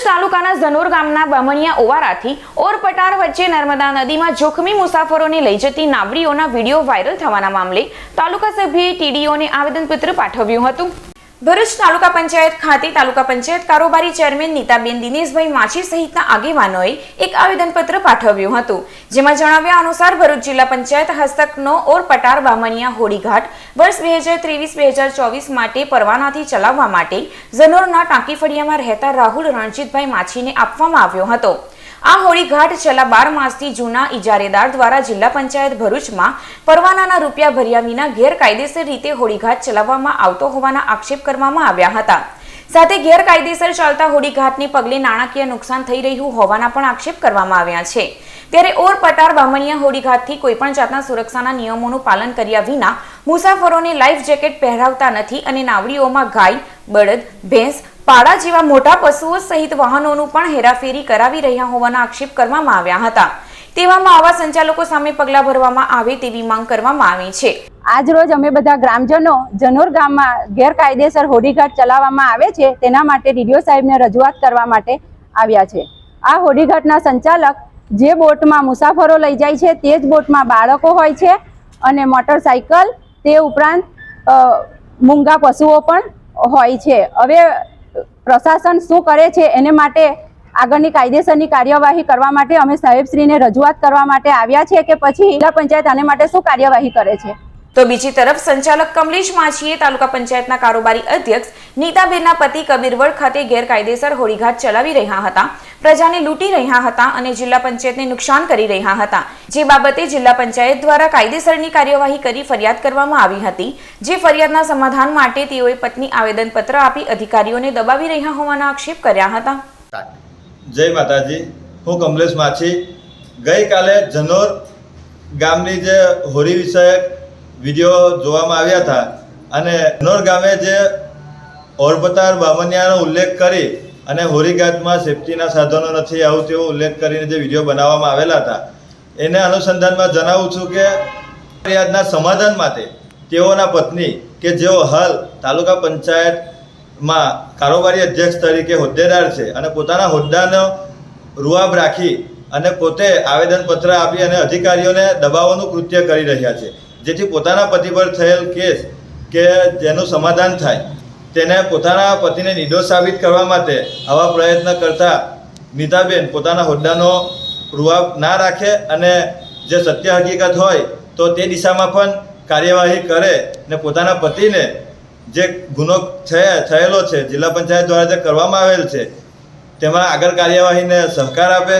ભરૂચ તાલુકાના ઝનોર ગામના બામણિયા ઓવારાથી ઓરપટાર વચ્ચે નર્મદા નદીમાં જોખમી મુસાફરોને લઈ જતી નાવડીઓના વીડિયો વાયરલ થવાના મામલે તાલુકા સભ્યએ ટીડીઓને આવેદનપત્ર પાઠવ્યું હતું. ભરૂચ તાલુકા પંચાયત ખાતે તાલુકા પંચાયત કારોબારી ચેરમેન નીતાબેન દિનેશભાઈ માછી સહિતના આગેવાનોએ એક આવેદનપત્ર પાઠવ્યું હતું, જેમાં જણાવ્યા અનુસાર ભરૂચ જિલ્લા પંચાયત હસ્તકનો ઓર પટાર બામણિયા હોડીઘાટ વર્ષ બે હજાર ત્રેવીસ, બે હજાર ચોવીસ માટે પરવાનાથી ચલાવવા માટે ઝનોરના ટાંકીફળિયામાં રહેતા રાહુલ રણજીતભાઈ માછીને આપવામાં આવ્યો હતો. આ હોળીઘાટ છેલ્લા બાર માસથી જૂના ઇજારેદાર દ્વારા જિલ્લા પંચાયત ભરૂચમાં પરવાનાના રૂપિયા ભર્યા વિના ગેરકાયદેસર રીતે હોળીઘાટ ચલાવવામાં આવતો હોવાના આક્ષેપ કરવામાં આવ્યા હતા. સાથે ગેરકાયદેસર ચાલતા હોળીઘાટને પગલે નાણાકીય નુકસાન થઈ રહ્યું હોવાના પણ આક્ષેપ કરવામાં આવ્યા છે. ત્યારે ઓર પટાર બામણિયા હોળીઘાટથી કોઈપણ જાતના સુરક્ષાના નિયમોનું પાલન કર્યા વિના મુસાફરોને લાઈફ જેકેટ પહેરાવતા નથી અને નાવડીઓમાં ગાય, બળદ, ભેંસ પાડા જેવા મોટા પશુઓ સહિત વાહનોનું પણ હેરાફેરી કરાવી રહ્યા હોવાના આક્ષેપ કરવામાં આવ્યા હતા. તેવામાં આવા સંચાલકો સામે પગલાં ભરવામાં આવે તેવી માંગ કરવામાં આવી છે. આજ રોજ અમે બધા ગ્રામજનો જનોર ગામમાં ગેરકાયદેસર હોડીઘાટ ચલાવવામાં આવે છે, તેના માટે ડીડીઓ સાહેબને રજૂઆત કરવા માટે આવ્યા છે. આ હોડીઘાટના સંચાલક જે બોટમાં મુસાફરો લઈ જાય છે, તે જ બોટમાં બાળકો હોય છે અને મોટરસાયકલ, તે ઉપરાંત મૂંગા પશુઓ પણ હોય છે. હવે પ્રશાસન શું કરે છે એને માટે આગળની કાયદેસરની કાર્યવાહી કરવા માટે અમે સાહેબશ્રીને રજૂઆત કરવા માટે આવ્યા છે કે પછી જિલ્લા પંચાયત આને માટે શું કાર્યવાહી કરે છે? તો બીજી તરફ સંચાલક કમલેશ માછીએ તાલુકા પંચાયતના કારોબારી અધ્યક્ષ નીતાબેનના પતિ કબીરવડ ખાતે ગેરકાયદેસર હોળીઘાટ ચલાવી રહ્યા હતા. પ્રજાને લૂંટી રહ્યા હતા અને જિલ્લા પંચાયતને નુકસાન કરી રહ્યા હતા. જે બાબતે જિલ્લા પંચાયત દ્વારા કાયદેસરની કાર્યવાહી કરી ફરિયાદ કરવામાં આવી હતી. જે ફરિયાદના સમાધાન માટે તેઓએ પત્ની આવેદનપત્ર આપી અધિકારીઓને દબાવી રહ્યા હોવાના આક્ષેપ કર્યા હતા. જય માતાજી. હું કમલેશ માછી. ગઈકાલે જનોર ગામની જે હોળી વિષયક વીડિયો જોવામાં આવ્યા હતા. અને નોર ગામે જે ઓરપતાર બામનિયાનો ઉલ્લેખ કરી અને હોરીઘાટમાં સેફટીના સાધનો નથી આવું તેવો ઉલ્લેખ કરીને જે વીડિયો બનાવવામાં આવેલા હતા. એને અનુસંધાનમાં જણાવું છું કે ફરિયાદના સમાધાન માટે તેઓના પત્ની કે જેઓ હાલ તાલુકા પંચાયતમાં કારોબારી અધ્યક્ષ તરીકે હોદ્દેદાર છે અને પોતાના હોદ્દાનો રૂઆબ રાખી અને પોતે આવેદનપત્ર આપી અને અધિકારીઓને દબાવવાનું કૃત્ય કરી રહ્યા છે. જેથી પોતાના પતિ પર થયેલ કેસ કે જેનું સમાધાન થાય, તેને પોતાના પતિને નિર્દોષ સાબિત કરવા માટે આવા પ્રયત્ન કરતા નીતાબેન પોતાના હોદ્દાનો રૂઆબ ના રાખે અને જે સત્ય હકીકત હોય તો તે દિશામાં પણ કાર્યવાહી કરે ને પોતાના પતિને જે ગુનો થયે- થયેલો છે, જિલ્લા પંચાયત દ્વારા જે કરવામાં આવેલ છે, તેમાં આગળ કાર્યવાહીને સહકાર આપે.